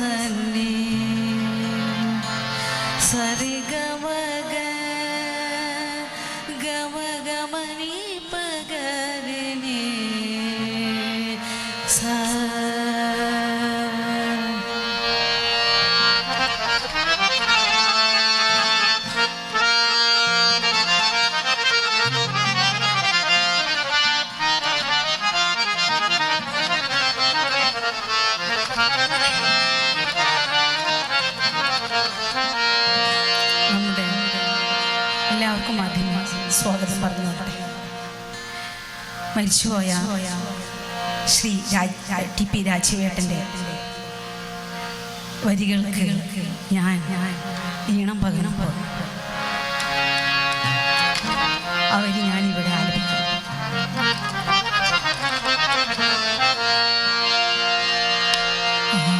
سلم سليم മരിച്ചുപോയ Shri T P രാജവേട്ടന്റെ വരികൾക്ക് ഞാൻ ഈണം പകരം പോകും അവർ ഞാനിവിടെ ആലപിക്കും Yeah.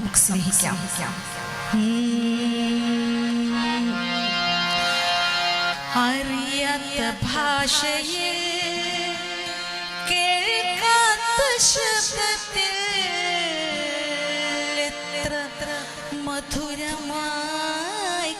നമുക്ക് സ്നേഹിക്കാം അറിയാത്ത ഭാഷയിൽ കേൾക്കാത്ത ശബ്ദത്തിൽ എത്ര മധുരമായി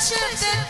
世界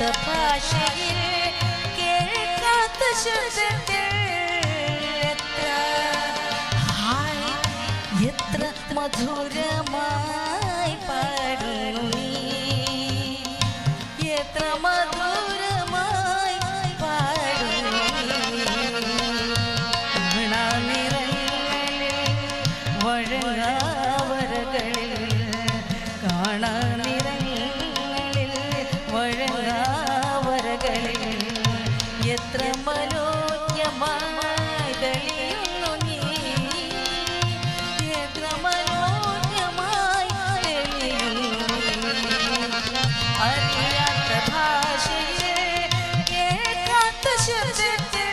ഭാഷയിൽ കേൾക്കാത്ത ശബ്ദത്തിൽ എത്ര എത്ര എത്ര മനോജ്ഞമായി തെളിയുന്നു നീ. എത്ര മനോജ്ഞമായി തെളിയുന്നു അറിയാത്ത ഭാഷയെ കേൾക്കാത്ത ശബ്ദത്തെ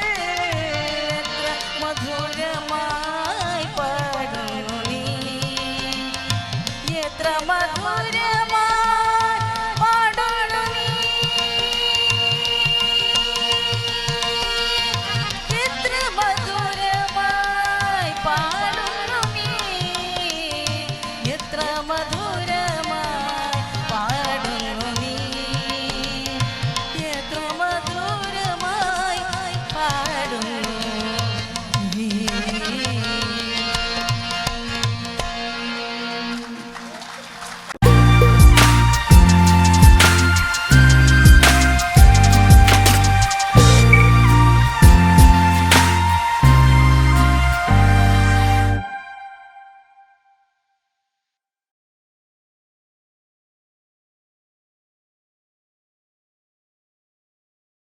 എത്ര മധുരമായി പാടുന്നു നീ. എത്ര മധുര क्रमधा